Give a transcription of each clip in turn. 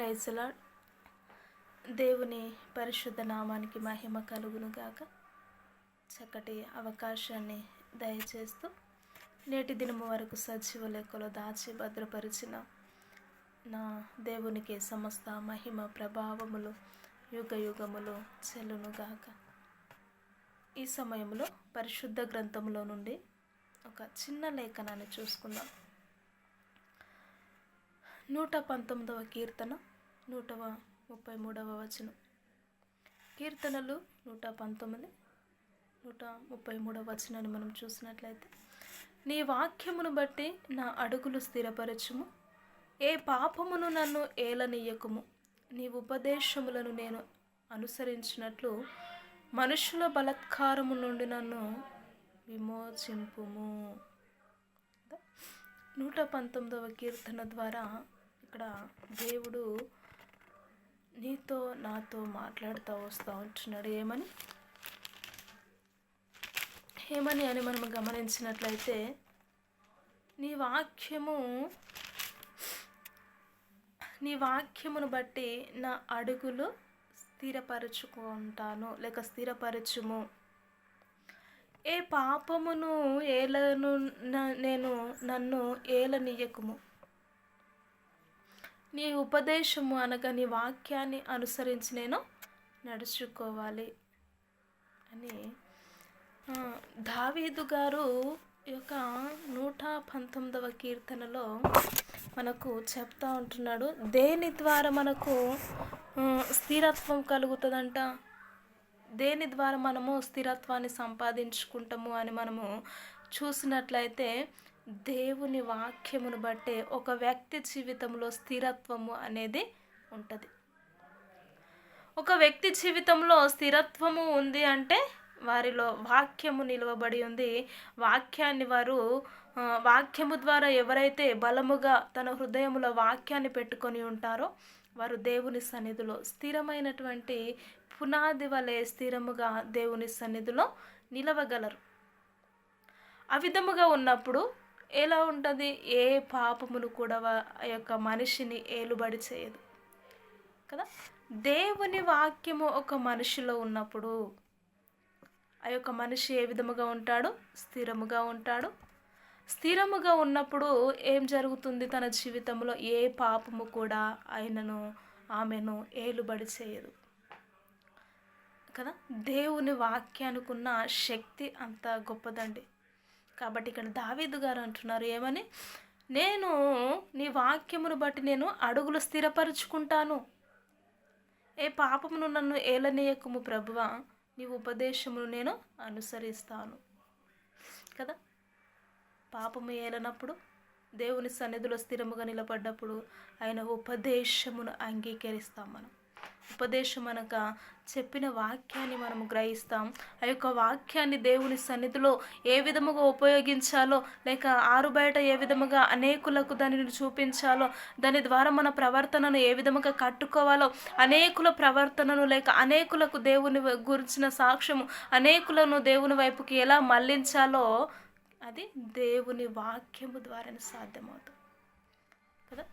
ప్రైజ్లా దేవుని పరిశుద్ధ నామానికి మహిమ కలుగును గాక చక్కటి అవకాశాన్ని దయచేస్తూ నేటి దినము వరకు సజీవ లెక్కలో దాచి భద్రపరిచిన నా దేవునికి సమస్త మహిమ ప్రభావములు యుగ యుగములు చెల్లును గాక ఈ సమయంలో పరిశుద్ధ గ్రంథంలో నుండి ఒక చిన్న లేఖనాన్ని చూసుకుందాం. నూట పంతొమ్మిదవ కీర్తన నూటవ ముప్పై మూడవ వచనం. కీర్తనలు నూట పంతొమ్మిది నూట ముప్పై మూడవ వచనాన్ని మనం చూసినట్లయితే నీ వాక్యమును బట్టి నా అడుగులు స్థిరపరచుము. ఏ పాపమును నన్ను ఏలనీయకుము. నీ ఉపదేశములను నేను అనుసరించినట్లు మనుషుల బలత్కారము నుండి నన్ను విమోచింపుము. నూట పంతొమ్మిదవ కీర్తన ద్వారా ఇక్కడ దేవుడు నీతో నాతో మాట్లాడుతూ వస్తూ ఉంటున్నాడు ఏమని ఏమని అని మనం గమనించినట్లయితే నీ వాక్యము నీ వాక్యమును బట్టి నా అడుగులు స్థిరపరచుకుంటాను లేక స్థిరపరచుము. ఏ పాపమును ఏలను నేను నన్ను ఏలనీయకుము. నీ ఉపదేశము అనగా నీ వాక్యాన్ని అనుసరించి నేను నడుచుకోవాలి అని. దావీదు గారు యొక్క నూట పంతొమ్మిదవ కీర్తనలో మనకు చెప్తా ఉంటున్నాడు. దేని ద్వారా మనకు స్థిరత్వం కలుగుతుందంట? దేని ద్వారా మనము స్థిరత్వాన్ని సంపాదించుకుంటాము అని మనము చూసినట్లయితే దేవుని వాక్యమును బట్టే ఒక వ్యక్తి జీవితంలో స్థిరత్వము అనేది ఉంటుంది. ఒక వ్యక్తి జీవితంలో స్థిరత్వము ఉంది అంటే వారిలో వాక్యము నిలవబడి ఉంది. వాక్యాన్ని వారు వాక్యము ద్వారా ఎవరైతే బలముగా తన హృదయములో వాక్యాన్ని పెట్టుకొని ఉంటారో వారు దేవుని సన్నిధిలో స్థిరమైనటువంటి పునాది వలె స్థిరముగా దేవుని సన్నిధిలో నిలవగలరు. ఆ విధముగా ఉన్నప్పుడు ఎలా ఉంటుంది? ఏ పాపమును కూడా ఆ యొక్క మనిషిని ఏలుబడి చేయదు. కదా? దేవుని వాక్యము ఒక మనిషిలో ఉన్నప్పుడు ఆ యొక్క మనిషి ఏ విధముగా ఉంటాడు? స్థిరముగా ఉంటాడు. స్థిరముగా ఉన్నప్పుడు ఏం జరుగుతుంది? తన జీవితంలో ఏ పాపము కూడా ఆయనను ఆమెను ఏలుబడి చేయదు. కదా? దేవుని వాక్యానికి ఉన్న శక్తి అంత గొప్పదండి. కాబట్టి ఇక్కడ దావీదు గారు అంటున్నారు ఏమని? నేను నీ వాక్యమును బట్టి నేను అడుగులు స్థిరపరుచుకుంటాను. ఏ పాపమును నన్ను ఏలనీయకుము ప్రభువ? నీ ఉపదేశమును నేను అనుసరిస్తాను. కదా? పాపము ఏలనప్పుడు దేవుని సన్నిధిలో స్థిరముగా నిలబడ్డప్పుడు ఆయన ఉపదేశమును అంగీకరిస్తాం మనం. ఉపదేశం అనక చెప్పిన వాక్యాన్ని మనము గ్రహిస్తాం. ఆ యొక్క వాక్యాన్ని దేవుని సన్నిధిలో ఏ విధముగా ఉపయోగించాలో లేక ఆరు బయట ఏ విధముగా అనేకులకు దానిని చూపించాలో దాని ద్వారా మన ప్రవర్తనను ఏ విధముగా కట్టుకోవాలో అనేకుల ప్రవర్తనను లేక అనేకులకు దేవుని గురించిన సాక్ష్యము అనేకులను దేవుని వైపుకి ఎలా మళ్ళించాలో అది దేవుని వాక్యము ద్వారానే సాధ్యమవుతుంది. కదా?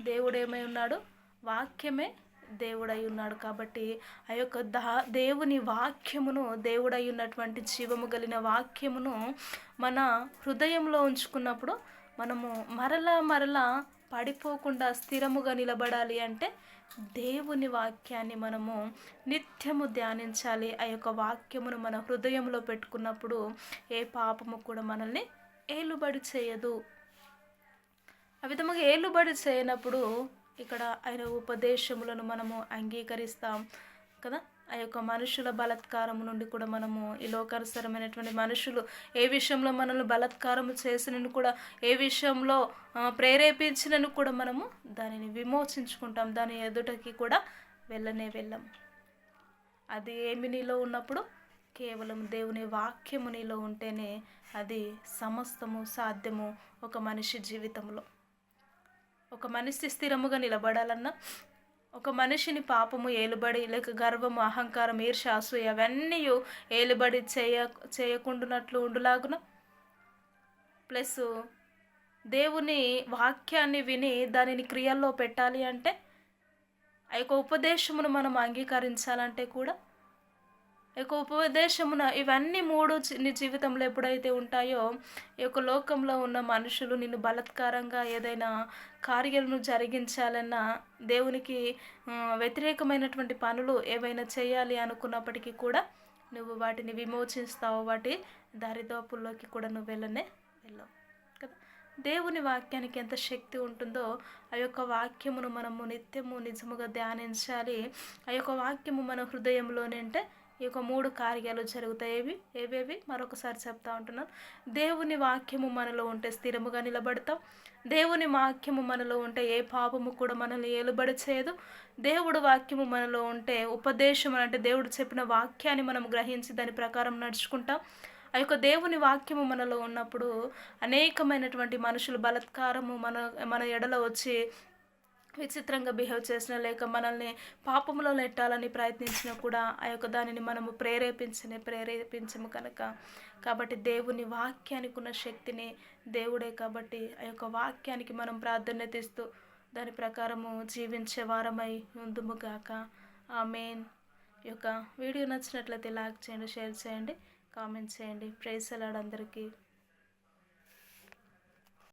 దేవుడు ఏమై ఉన్నాడు? వాక్యమే దేవుడై ఉన్నాడు కాబట్టి ఆ యొక్క దా దేవుని వాక్యమును దేవుడై ఉన్నటువంటి జీవము కలిగిన వాక్యమును మన హృదయంలో ఉంచుకున్నప్పుడు మనము మరలా మరలా పడిపోకుండా స్థిరముగా నిలబడాలి అంటే దేవుని వాక్యాన్ని మనము నిత్యము ధ్యానించాలి. ఆ యొక్క వాక్యమును మన హృదయంలో పెట్టుకున్నప్పుడు ఏ పాపము కూడా మనల్ని ఏలుబడి చేయదు. ఆ విధముగా ఏలుబడి చేయనప్పుడు ఇక్కడ ఆయన ఉపదేశములను మనము అంగీకరిస్తాం కదా? ఆ యొక్క మనుషుల బలత్కారం నుండి కూడా మనము ఈ లోకానుసరమైనటువంటి మనుషులు ఏ విషయంలో మనల్ని బలత్కారం చేసినను కూడా ఏ విషయంలో ప్రేరేపించినను కూడా మనము దానిని విమోచించుకుంటాం. దాని ఎదుటకి కూడా వెళ్ళనే వెళ్ళం. అది ఏమి నీలో ఉన్నప్పుడు? కేవలం దేవుని వాక్యము నీలో ఉంటేనే అది సమస్తము సాధ్యము ఒక మనిషి జీవితంలో. ఒక మనిషి స్థిరముగా నిలబడాలన్నా ఒక మనిషిని పాపము ఏలుబడి లేక గర్వము అహంకారం ఈర్ష అసూయ అవన్నీ ఏలుబడి చేయ చేయకుండానట్లు ఉండులాగున. ప్లస్ దేవుని వాక్యాన్ని విని దానిని క్రియల్లో పెట్టాలి అంటే ఆ యొక్క ఉపదేశమును మనం అంగీకరించాలంటే కూడా యొక్క ఉపదేశమున ఇవన్నీ మూడు జీ- నీ జీవితంలో ఎప్పుడైతే ఉంటాయో ఈ యొక్క లోకంలో ఉన్న మనుషులు నిన్ను బలత్కారంగా ఏదైనా కార్యాలను జరిగించాలన్నా దేవునికి వ్యతిరేకమైనటువంటి పనులు ఏవైనా చేయాలి అనుకున్నప్పటికీ కూడా నువ్వు వాటిని విమోచిస్తావు. వాటి దారిదోపుల్లోకి కూడా నువ్వు వెళ్ళనే వెళ్ళవు కదా? దేవుని వాక్యానికి ఎంత శక్తి ఉంటుందో ఆ యొక్క వాక్యమును మనము నిత్యము నిజముగా ధ్యానించాలి. ఆ యొక్క వాక్యము మన హృదయంలోనే అంటే ఈ యొక్క మూడు కార్యాలు జరుగుతాయి. ఏవి? ఏవేవి? మరొకసారి చెప్తా ఉంటున్నాను. దేవుని వాక్యము మనలో ఉంటే స్థిరముగా నిలబడతాం. దేవుని వాక్యము మనలో ఉంటే ఏ పాపము కూడా మనల్ని ఏలుబడి చేయదు దేవుడు వాక్యము మనలో ఉంటే ఉపదేశం అంటే దేవుడు చెప్పిన వాక్యాన్ని మనం గ్రహించి దాని ప్రకారం నడుచుకుంటాం. ఆ యొక్క దేవుని వాక్యము మనలో ఉన్నప్పుడు అనేకమైనటువంటి మనుషులు బలత్కారము మన మన ఎడల వచ్చి విచిత్రంగా బిహేవ్ చేసిన లేక మనల్ని పాపంలో నెట్టాలని ప్రయత్నించినా కూడా ఆ యొక్క దానిని మనము ప్రేరేపించని ప్రేరేపించము కనుక. కాబట్టి దేవుని వాక్యానికి ఉన్న శక్తిని దేవుడే కాబట్టి ఆ యొక్క వాక్యానికి మనం ప్రాధాన్యత ఇస్తూ దాని ప్రకారము జీవించే వారమై ఉందుముగాక ఆ మెయిన్ యొక్క వీడియో నచ్చినట్లయితే లైక్ చేయండి షేర్ చేయండి కామెంట్ చేయండి. ప్రైజ్ అలాడ్ అందరికీ.